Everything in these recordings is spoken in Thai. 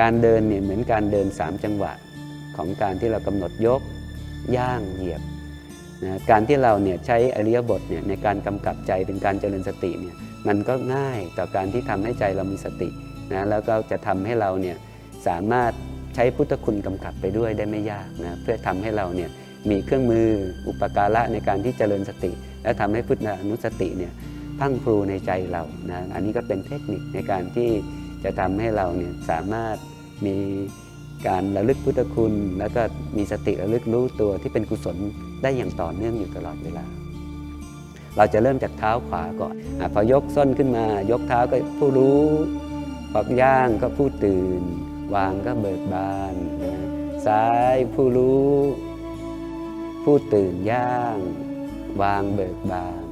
การเดินเนี่ยเหมือนการเดินสามจังหวะของการที่เรากำหนดยกย่างเหยียบนะการที่เราเนี่ยใช้อริยบทเนี่ยในการกำกับใจเป็นการเจริญสติเนี่ยมันก็ง่ายต่อการที่ทำให้ใจเรามีสตินะแล้วก็จะทำให้เราเนี่ยสามารถใช้พุทธคุณกำกับไปด้วยได้ไม่ยากนะเพื่อทำให้เราเนี่ยมีเครื่องมืออุปการะในการที่เจริญสติ และทำให้พุทธานุสติเนี่ยพังพรูในใจเรานะอันนี้ก็เป็นเทคนิคในการที่ จะทำให้เราเนี่ยสามารถมีการระลึกพุทธคุณ แล้วก็มีสติระลึกรู้ตัวที่เป็นกุศลได้อย่างต่อเนื่องอยู่ตลอดเวลา เราจะเริ่มจากเท้าขวาก่อนอพอยกส้นขึ้นมา ยกเท้าก็ผู้รู้พอย่าง ก็ผู้ตื่น วางก็เบิกบานนะซ้ายผู้รู้ ผู้ตื่นย่าง วางเบิกบาน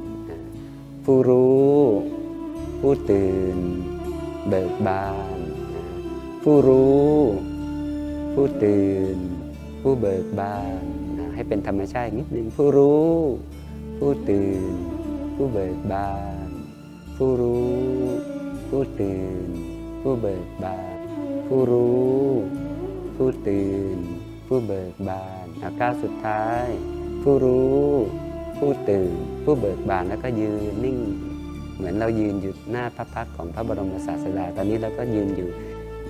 ผู้รู้ ผู้ตื่น เบิกบาน ผู้รู้ ผู้ตื่น ผู้เบิกบาน ให้เป็นธรรมชาตินิดนึงผู้รู้ ผู้ตื่น ผู้เบิกบาน ผู้รู้ ผู้ตื่น ผู้เบิกบาน ผู้รู้ ผู้ตื่น ผู้เบิกบานอาก้าวสุดท้าย ผู้รู้ ผู้ตื่น ผู้เบิกบานแล้วก็ยืนนิ่ง เหมือนเรายืนอยู่หน้าพระพักของพระบรมศาสดา ตอนนี้เราก็ยืนอยู่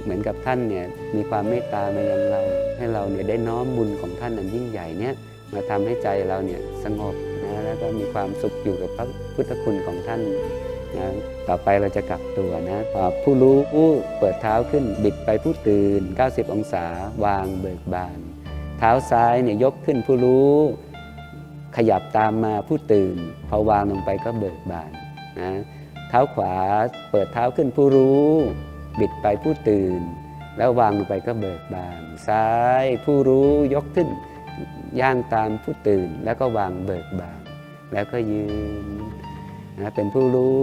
เหมือนกับท่านเนี่ยมีความเมตตามายังเรา ให้เราเนี่ยได้น้อมบุญของท่านอันยิ่งใหญ่เนี่ยมาทำให้ใจเราเนี่ยสงบนะแล้วก็มีความสุขอยู่กับพระพุทธคุณของท่านนะต่อไปเราจะกลับตัวนะพอผู้รู้ผู้เปิดเท้าขึ้นบิดไปผู้ตื่น 90 องศาวางเบิกบาน เท้าซ้ายเนี่ยยกขึ้นผู้รู้ ขยับตามมาผู้ตื่น พอวางลงไปก็เบิกบาน นะเท้าขวาเปิดเท้าขึ้นผู้รู้ บิดไปผู้ตื่น แล้ววางลงไปก็เบิกบาน ซ้ายผู้รู้ยกขึ้น ย่างตามผู้ตื่น แล้วก็วางเบิกบาน แล้วก็ยืนนะเป็นผู้รู้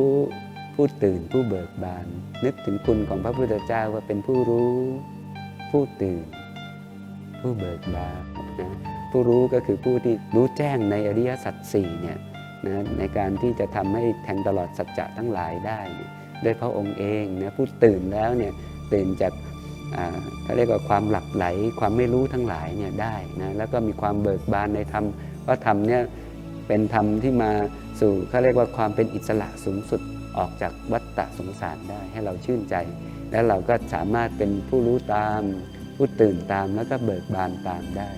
ผู้ตื่นผู้เบิกบาน นึกถึงคุณของพระพุทธเจ้าว่าเป็นผู้รู้ ผู้ตื่น ผู้เบิกบานนะผู้รู้ก็คือผู้ที่รู้แจ้งในอริยสัจสี่เนี่ย นะในการที่จะทำให้แทงตลอดสัจจะทั้งหลายได้ด้วยพระองค์เองนะผู้ตื่นแล้วเนี่ยตื่นจากเขาเรียกว่าความหลับไหลความไม่รู้ทั้งหลายเนี่ยได้นะแล้วก็มีความเบิกบานในธรรมว่าธรรมเนี่ยเป็นธรรมที่มาสู่เขาเรียกว่าความเป็นอิสระสูงสุดออกจากวัฏฏะสงสารได้ให้เราชื่นใจ แล้วเราก็สามารถเป็นผู้รู้ตาม ผู้ตื่นตามแล้วก็เบิกบานตามได้